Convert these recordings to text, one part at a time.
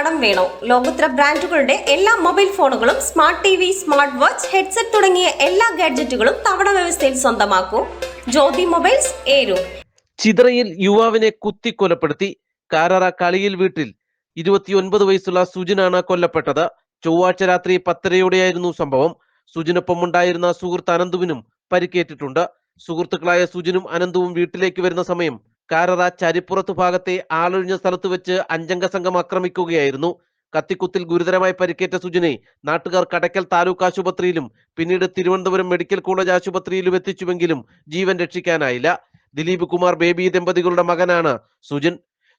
കടം വേണോ? ലോകോത്തര ബ്രാൻഡുകളുടെ എല്ലാ മൊബൈൽ ഫോണുകളും smart T V smart watch headset തുടങ്ങിയ എല്ലാ ഗാഡ്ജറ്റുകളും തവണ വ്യവസ്ഥയിൽ സ്വന്തമാക്കൂ. ജ്യോതി മൊബൈൽസ് ഏരു. ചിതറയിൽ യുവാവിനെ കുത്തിക്കൊലപ്പെടുത്തി കാരറ കളിയിൽ വീട്ടിൽ. ഇരുപത്തിയൊൻപത് വയസ്സുള്ള സുജിനാണ് കൊല്ലപ്പെട്ടത്. ചൊവ്വാഴ്ച രാത്രി പത്തരയോടെയായിരുന്നു സംഭവം. സുജിനൊപ്പം ഉണ്ടായിരുന്ന സുഹൃത്ത് അനന്തുവിനും പരിക്കേറ്റിട്ടുണ്ട്. സുഹൃത്തുക്കളായ സുജിനും അനന്തുവും വീട്ടിലേക്ക് വരുന്ന സമയം കാരറ ചരിപ്പുറത്ത് ഭാഗത്തെ ആളൊഴിഞ്ഞ സ്ഥലത്ത് വെച്ച് അഞ്ചംഗ സംഘം ആക്രമിക്കുകയായിരുന്നു. കത്തിക്കുത്തിൽ ഗുരുതരമായി പരിക്കേറ്റ സുജിനെ നാട്ടുകാർ കടക്കൽ താലൂക്ക് ആശുപത്രിയിലും പിന്നീട് തിരുവനന്തപുരം മെഡിക്കൽ കോളേജ് ആശുപത്രിയിലും എത്തിച്ചുവെങ്കിലും ജീവൻ രക്ഷിക്കാനായില്ല. ദിലീപ് കുമാർ ബേബി ദമ്പതികളുടെ മകനാണ് സുജിൻ.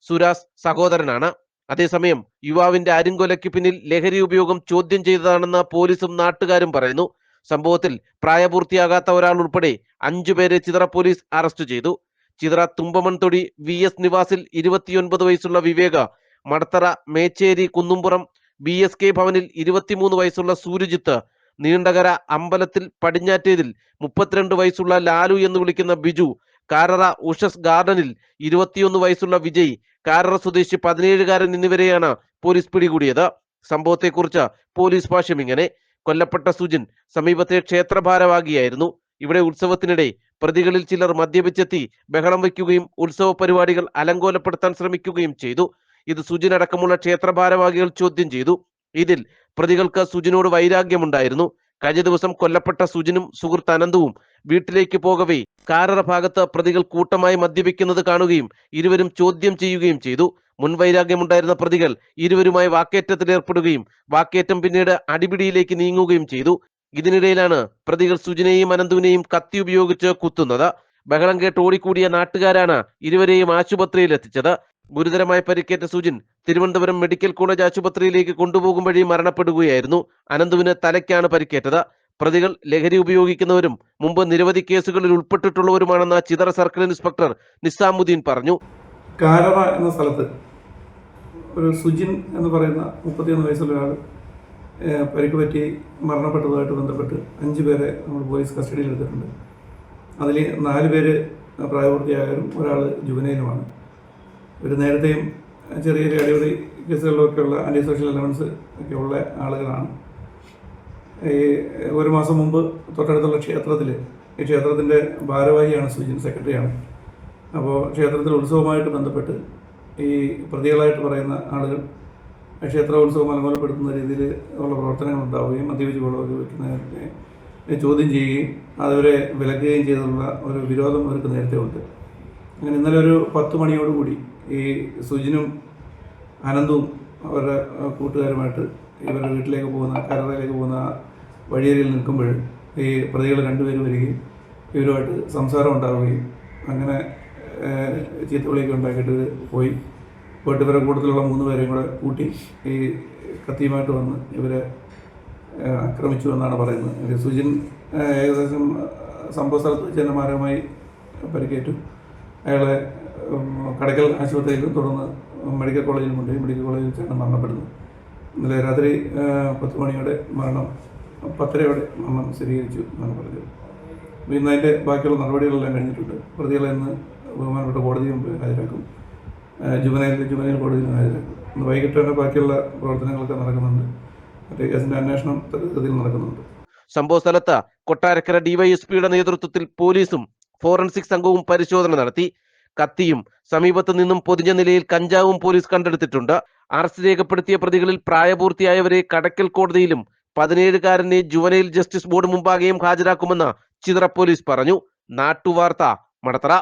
സുരാസ് സഹോദരനാണ്. അതേസമയം യുവാവിന്റെ അരുങ്കൊലയ്ക്ക് പിന്നിൽ ലഹരി ഉപയോഗം ചോദ്യം ചെയ്തതാണെന്ന് പോലീസും നാട്ടുകാരും പറയുന്നു. സംഭവത്തിൽ പ്രായപൂർത്തിയാകാത്ത ഒരാൾ ഉൾപ്പെടെ അഞ്ചുപേരെ ചിതറ പോലീസ് അറസ്റ്റ് ചെയ്തു. ചിതറ തുമ്പമൺതൊടി വി എസ് നിവാസിൽ ഇരുപത്തിയൊൻപത് വയസ്സുള്ള Viveka Madathara Mecheri Kunnumpuram B S K ഭവനിൽ ഇരുപത്തിമൂന്ന് വയസ്സുള്ള സൂര്യജിത്ത് നീണ്ടകര അമ്പലത്തിൽ പടിഞ്ഞാറ്റേതിൽ മുപ്പത്തിരണ്ട് വയസ്സുള്ള ലാലു എന്ന് വിളിക്കുന്ന ബിജു കാരറ ഉഷസ് ഗാർഡനിൽ ഇരുപത്തിയൊന്ന് വയസ്സുള്ള വിജയ് കാരറ സ്വദേശി പതിനേഴുകാരൻ എന്നിവരെയാണ് പോലീസ് പിടികൂടിയത്. സംഭവത്തെക്കുറിച്ച് പോലീസ് ഭാഷ്യം ഇങ്ങനെ കൊല്ലപ്പെട്ട സുജിൻ സമീപത്തെ ക്ഷേത്രഭാരവാഹിയായിരുന്നു. ഇവിടെ ഉത്സവത്തിനിടെ പ്രതികളിൽ ചിലർ മദ്യപിച്ചെത്തി ബഹളം വയ്ക്കുകയും ഉത്സവ പരിപാടികൾ അലങ്കോലപ്പെടുത്താൻ ശ്രമിക്കുകയും ചെയ്തു. ഇത് സുജിനടക്കമുള്ള ക്ഷേത്ര ഭാരവാഹികൾ ചോദ്യം ചെയ്തു. ഇതിൽ പ്രതികൾക്ക് സുജിനോട് വൈരാഗ്യമുണ്ടായിരുന്നു. കഴിഞ്ഞ ദിവസം കൊല്ലപ്പെട്ട സുജിനും സുഹൃത്ത് അനന്തവും വീട്ടിലേക്ക് പോകവേ കാരറ ഭാഗത്ത് പ്രതികൾ കൂട്ടമായി മദ്യപിക്കുന്നത് കാണുകയും ഇരുവരും ചോദ്യം ചെയ്യുകയും ചെയ്തു. മുൻവൈരാഗ്യമുണ്ടായിരുന്ന പ്രതികൾ ഇരുവരുമായി വാക്കേറ്റത്തിൽ ഏർപ്പെടുകയും വാക്കേറ്റം പിന്നീട് അടിപിടിയിലേക്ക് നീങ്ങുകയും ചെയ്തു. ഇതിനിടയിലാണ് പ്രതികൾ സുജിനെയും അനന്തുവിനെയും കത്തി ഉപയോഗിച്ച് കുത്തുന്നത്. ബഹളം കേട്ട് ഓടിക്കൂടിയ നാട്ടുകാരാണ് ഇരുവരെയും ആശുപത്രിയിൽ എത്തിച്ചത്. ഗുരുതരമായി പരിക്കേറ്റ സുജിൻ തിരുവനന്തപുരം മെഡിക്കൽ കോളേജ് ആശുപത്രിയിലേക്ക് കൊണ്ടുപോകും വഴി മരണപ്പെടുകയായിരുന്നു. അനന്തുവിന് തലയ്ക്കാണ് പരിക്കേറ്റത്. പ്രതികൾ ലഹരി ഉപയോഗിക്കുന്നവരും മുമ്പ് നിരവധി കേസുകളിൽ ഉൾപ്പെട്ടിട്ടുള്ളവരുമാണെന്ന് ചിതറ സർക്കിൾ ഇൻസ്പെക്ടർ നിസാമുദ്ദീൻ പറഞ്ഞു. കാരറ എന്ന സ്ഥലത്ത് ഒരു സുജിൻ എന്ന് പറയുന്ന മുപ്പത്തിയൊന്ന് വയസ്സുള്ള ഒരാൾ പരിക്ക് പറ്റി മരണപ്പെട്ടതുമായിട്ട് ബന്ധപ്പെട്ട് അഞ്ച് പേരെ നമ്മൾ പോലീസ് കസ്റ്റഡിയിൽ എടുത്തിട്ടുണ്ട്. അതിൽ നാല് പേര് പ്രായപൂർത്തിയായവരും ഒരാൾ ജുവനയിലുമാണ് ഒരു നേരത്തെയും ചെറിയ അടിപൊളി കേസുകളിലൊക്കെയുള്ള ആന്റി സോഷ്യൽ എലമെൻസ് ഒക്കെ ഉള്ള ആളുകളാണ്. ഈ ഒരു മാസം മുമ്പ് തൊട്ടടുത്തുള്ള ക്ഷേത്രത്തിൽ ഈ ക്ഷേത്രത്തിന്റെ ഭാരവാഹിയാണ് സുജിൻ സെക്രട്ടറിയാണ്. അപ്പോൾ ക്ഷേത്രത്തിൽ ഉത്സവമായിട്ട് ബന്ധപ്പെട്ട് ഈ പ്രതികളായിട്ട് പറയുന്ന ആളുകൾ ക്ഷേത്ര മലമോലപ്പെടുത്തുന്ന രീതിയിൽ ഉള്ള പ്രവർത്തനങ്ങൾ ഉണ്ടാവുകയും മദ്യപിച്ച് വെള്ളമൊക്കെ വയ്ക്കുന്നതിനെ ചോദ്യം ചെയ്യുകയും അതവരെ വിലക്കുകയും ചെയ്തുള്ള ഒരു വിരോധം അവർക്ക് നേരത്തെ ഉണ്ട്. അങ്ങനെ ഇന്നലെ ഒരു പത്ത് മണിയോടുകൂടി ഈ സുജിനും അനന്തും അവരുടെ കൂട്ടുകാരുമായിട്ട് ഇവരുടെ വീട്ടിലേക്ക് പോകുന്ന കരറയിലേക്ക് പോകുന്ന വഴിയരിയിൽ നിൽക്കുമ്പോൾ ഈ പ്രതികൾ രണ്ടുപേരും വരികയും ഇവരുമായിട്ട് സംസാരം ഉണ്ടാവുകയും അങ്ങനെ ചീത്തവിളിയൊക്കെ ഉണ്ടാക്കിയിട്ട് പോയി. ഇവരുടെ കൂട്ടത്തിലുള്ള മൂന്ന് പേരെയും കൂടെ കൂട്ടി ഈ കത്തിയുമായിട്ട് വന്ന് ഇവരെ ആക്രമിച്ചു എന്നാണ് പറയുന്നത്. സുജിൻ ഏകദേശം സംഭവ സ്ഥലത്ത് വെച്ച് പരിക്കേറ്റു. അയാളെ കടയ്ക്കൽ ആശുപത്രിയിലും തുടർന്ന് മെഡിക്കൽ കോളേജിൽ കൊണ്ടുപോയി മെഡിക്കൽ കോളേജിൽ വെച്ചാണ് മരണപ്പെടുന്നത് ഇന്നലെ രാത്രി പത്ത് മണിയോടെ മരണം പത്തരയോടെ മരണം സ്ഥിരീകരിച്ചു എന്നാണ് പറഞ്ഞത്. ഇന്ന് അതിന്റെ ബാക്കിയുള്ള നടപടികളെല്ലാം കഴിഞ്ഞിട്ടുണ്ട്. പ്രതികളെ ഇന്ന് ബഹുമാനപ്പെട്ട കോടതി മുമ്പ് ഹാജരാക്കും. ജുവനൈൽ ജുബനൈൽ കോടതിയിൽ ഹാജരാക്കും വൈകിട്ട് തന്നെ ബാക്കിയുള്ള പ്രവർത്തനങ്ങളൊക്കെ നടക്കുന്നുണ്ട്. മറ്റേ കേസിന്റെ അന്വേഷണം ഗതിയിൽ നടക്കുന്നുണ്ട്. സംഭവ സ്ഥലത്ത് കൊട്ടാരക്കര ഡിവൈഎസ്പിയുടെ നേതൃത്വത്തിൽ പോലീസും ഫോറൻസിക് സംഘവും പരിശോധന നടത്തി. കത്തിയും സമീപത്ത് നിന്നും പൊതിഞ്ഞ നിലയിൽ കഞ്ചാവും പോലീസ് കണ്ടെടുത്തിട്ടുണ്ട്. അറസ്റ്റ് രേഖപ്പെടുത്തിയ പ്രതികളിൽ പ്രായപൂർത്തിയായവരെ കടക്കൽ കോടതിയിലും പതിനേഴുകാരനെ ജുവനൈൽ ജസ്റ്റിസ് ബോർഡ് മുമ്പാകെയും ഹാജരാക്കുമെന്ന് ചിതറ പോലീസ് പറഞ്ഞു. നാട്ടുവാർത്ത മടത്തറ.